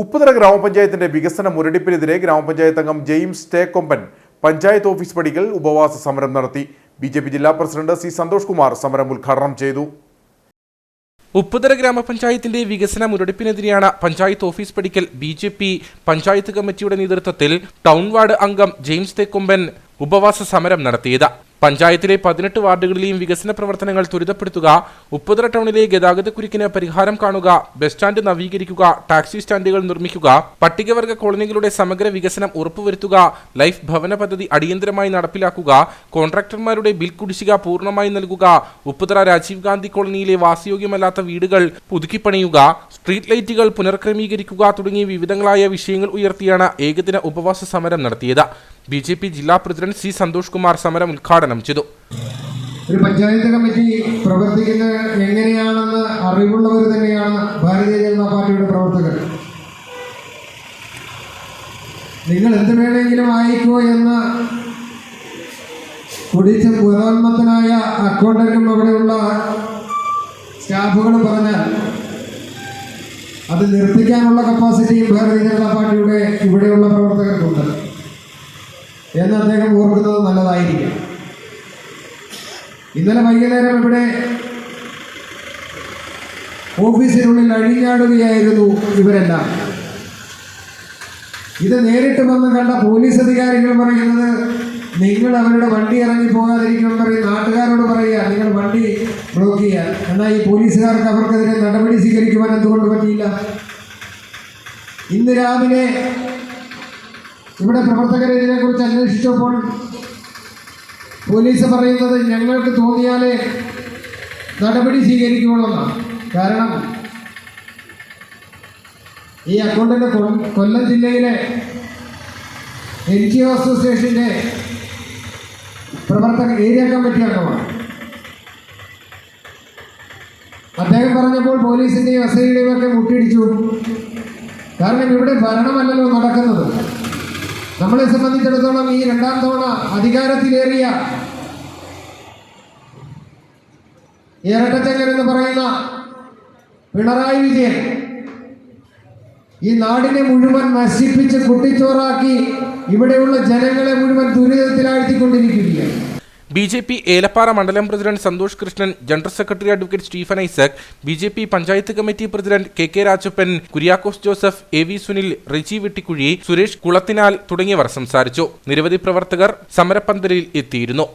ഉപ്പുതറ ഗ്രാമപഞ്ചായത്തിന്റെ വികസന മുരടിപ്പിനെതിരെ ഗ്രാമപഞ്ചായത്ത് അംഗം ജെയിംസ് ടേക്കൊമ്പൻ പഞ്ചായത്ത് ഓഫീസ് പടിക്കൽ ഉപവാസ സമരം നടത്തി. ബി ജെ പി ജില്ലാ പ്രസിഡന്റ് സി സന്തോഷ് കുമാർ സമരം ഉദ്ഘാടനം ചെയ്തു. ഉപ്പുതര ഗ്രാമപഞ്ചായത്തിന്റെ വികസന മുരടിപ്പിനെതിരെയാണ് പഞ്ചായത്ത് ഓഫീസ് പടിക്കൽ ബി ജെ പി പഞ്ചായത്ത് കമ്മിറ്റിയുടെ നേതൃത്വത്തിൽ ടൗൺ വാർഡ് അംഗം ജെയിംസ് തേക്കൊമ്പൻ ഉപവാസ സമരം നടത്തിയത്. പഞ്ചായത്തിലെ പതിനെട്ട് വാർഡുകളിലെയും വികസന പ്രവർത്തനങ്ങൾ ത്വരിതപ്പെടുത്തുക ഉപ്പുതറ ടൗണിലെ ഗതാഗതക്കുരുക്കിന് പരിഹാരം കാണുക ബസ് സ്റ്റാൻഡ് നവീകരിക്കുക ടാക്സി സ്റ്റാൻഡുകൾ നിർമ്മിക്കുക പട്ടികവർഗ കോളനികളുടെ സമഗ്ര വികസനം ഉറപ്പുവരുത്തുക ലൈഫ് ഭവന പദ്ധതി അടിയന്തരമായി നടപ്പിലാക്കുക കോൺട്രാക്ടർമാരുടെ ബിൽ കുടിശ്ശിക പൂർണമായി നൽകുക ഉപ്പുതറ രാജീവ് ഗാന്ധി കോളനിയിലെ വാസയോഗ്യമല്ലാത്ത വീടുകൾ പുതുക്കിപ്പണിയുക സ്ട്രീറ്റ് ലൈറ്റുകൾ പുനർക്രമീകരിക്കുക തുടങ്ങിയ വിവിധങ്ങളായ വിഷയങ്ങൾ ഉയർത്തിയാണ് ഏകദിന ഉപവാസ സമരം നടത്തിയത്. ബി ജെ പി ജില്ലാ പ്രസിഡന്റ് സി സന്തോഷ് കുമാർ സമരം ഉദ്ഘാടനം ചെയ്തു. ഒരു പഞ്ചായത്ത് കമ്മിറ്റി പ്രവർത്തിക്കുന്നത് എങ്ങനെയാണെന്ന് അറിവുള്ളവർ തന്നെയാണ് ഭാരതീയ ജനതാ പാർട്ടിയുടെ പ്രവർത്തകർ. നിങ്ങൾ എന്ത് വേണമെങ്കിലും ആയിക്കോ എന്ന് കുടിച്ച പുരോന്മത്തനായ അക്കൗണ്ടന്റും അവിടെയുള്ള സ്റ്റാഫുകൾ പറഞ്ഞാൽ അത് നിർത്തിക്കാനുള്ള കപ്പാസിറ്റിയും ഭാരതീയ ജനതാ പാർട്ടിയുടെ ഇവിടെയുള്ള പ്രവർത്തകർക്കുണ്ട് എന്ന് അദ്ദേഹം ഓർക്കുന്നത് നല്ലതായിരിക്കും. ഇന്നലെ വൈകുന്നേരം ഇവിടെ ഓഫീസിനുള്ളിൽ അഴിഞ്ഞാടുകയായിരുന്നു ഇവരെല്ലാം. ഇത് നേരിട്ട് വന്ന് കണ്ട പോലീസ് അധികാരികൾ പറയുന്നത് നിങ്ങൾ അവരുടെ വണ്ടി ഇറങ്ങി പോകാതിരിക്കണം പറയും നാട്ടുകാരോട് പറയുക നിങ്ങൾ വണ്ടി ബ്ലോക്ക് ചെയ്യുക. എന്നാൽ ഈ പോലീസുകാർക്ക് അവർക്കെതിരെ നടപടി സ്വീകരിക്കുവാൻ എന്തുകൊണ്ട് പറ്റിയില്ല? ഇന്ന് രാവിലെ ഇവിടെ പ്രവർത്തകരെ ഇതിനെക്കുറിച്ച് അന്വേഷിച്ചപ്പോൾ പോലീസ് പറയുന്നത് ഞങ്ങൾക്ക് തോന്നിയാലേ നടപടി സ്വീകരിക്കുള്ളൂ കാരണം ഈ അക്കൗണ്ടിന്റെ കൊല്ലം ജില്ലയിലെ എൻ ജി ഒ അസോസിയേഷന്റെ പ്രവർത്തക ഏരിയ കമ്മിറ്റി അംഗമാണ്. അദ്ദേഹം പറഞ്ഞപ്പോൾ പോലീസിന്റെയും എസ് ഐയുടെയും ഒക്കെ മുട്ടിയിടിച്ചു. കാരണം ഇവിടെ ഭരണമല്ലല്ലോ നടക്കുന്നത്. നമ്മളെ സംബന്ധിച്ചിടത്തോളം ഈ രണ്ടാം തവണ അധികാരത്തിലേറിയ ഇരട്ടച്ചങ്കൻ എന്ന് പറയുന്ന പിണറായി വിജയൻ ഈ നാടിനെ മുഴുവൻ നശിപ്പിച്ച് കുട്ടിച്ചോറാക്കി ഇവിടെയുള്ള ജനങ്ങളെ മുഴുവൻ ദുരിതത്തിലാഴ്ത്തിക്കൊണ്ടിരിക്കുകയാണ്. ബി ജെ പി ഏലപ്പാറ മണ്ഡലം president Santhosh Krishnan general secretary advocate Stephen Isaac B J P panchayat committee president K K Rajappan Kuriakose Joseph A V Sunil Riji Vettikuzhi Suresh Kulathinal തുടങ്ങിയവർ സംസാരിച്ചു. നിരവധി പ്രവർത്തകർ സമരപ്പന്തലിൽ എത്തിയിരുന്നു.